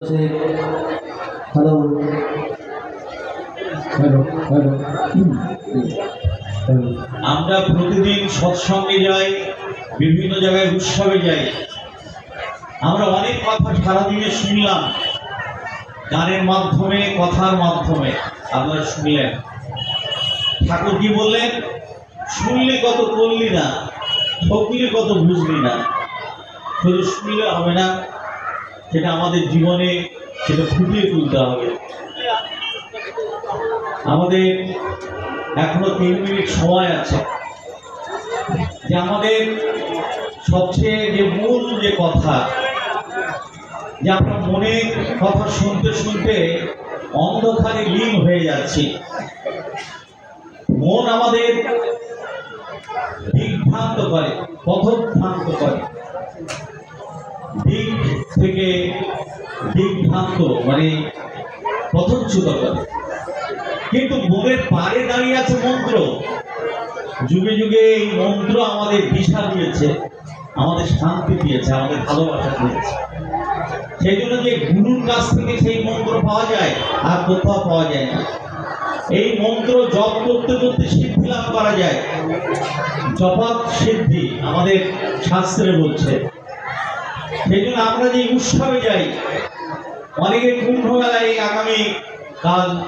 Hello hello hello আমরা প্রতিদিন সৎসঙ্গে যাই, বিভিন্ন জায়গায় উৎসবে যাই। আমরা অনেক কথা সারাদিনে শুনলাম, গানের মাধ্যমে, কথার মাধ্যমে। আপনারা শুনলেন। ঠাকুর কি বললেন? শুনলে কত করলি না, ঠকলে কত বুঝলি না। শুধু শুনলে হবে না সেটা আমাদের জীবনে সেটা ফুটিয়ে তুলতে হবে। আমাদের এখনও তিন মিনিট সময় আছে। যে আমাদের সবচেয়ে যে মূল যে কথা, যে আমরা মনে কথা শুনতে শুনতে অন্ধকারে লীন হয়ে যাচ্ছি। মন আমাদের দিকভ্রান্ত করে পথভ্রান্ত করে। থেকে দিকভ্রান্ত মানে পথচ্যুত করে কিন্তু মনের পারে দাঁড়িয়ে আছে মন্ত্র। যুগে যুগে এই মন্ত্র আমাদের দিশা দিয়েছে, আমাদের শান্তি দিয়েছে, আমাদের ভালোবাসা দিয়েছে। সেই জন্য যে গুরুর কাছ থেকে সেই মন্ত্র পাওয়া যায়, আর কোথাও পাওয়া যায় না। এই মন্ত্র জপ করতে করতে সিদ্ধি লাভ করা যায়। জপাত সিদ্ধি আমাদের শাস্ত্রে বলছে। সেই জন্য আমরা যে উৎসবে যাই, অনেকে কুম্ভ মেলায় এই আগামী কাল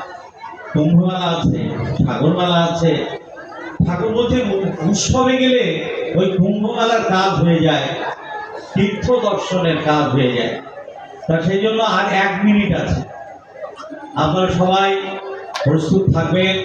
কুম্ভ মেলা আছে সাগর মেলা আছে। ঠাকুর বলছেন উ- উৎসবে গেলে ওই কুম্ভ মেলার কাজ হয়ে যায় তীর্থ দর্শনের কাজ হয়ে যায়। তা সেই জন্য আর এক মিনিট আছে। আপনারা সবাই প্রস্তুত থাকবেন।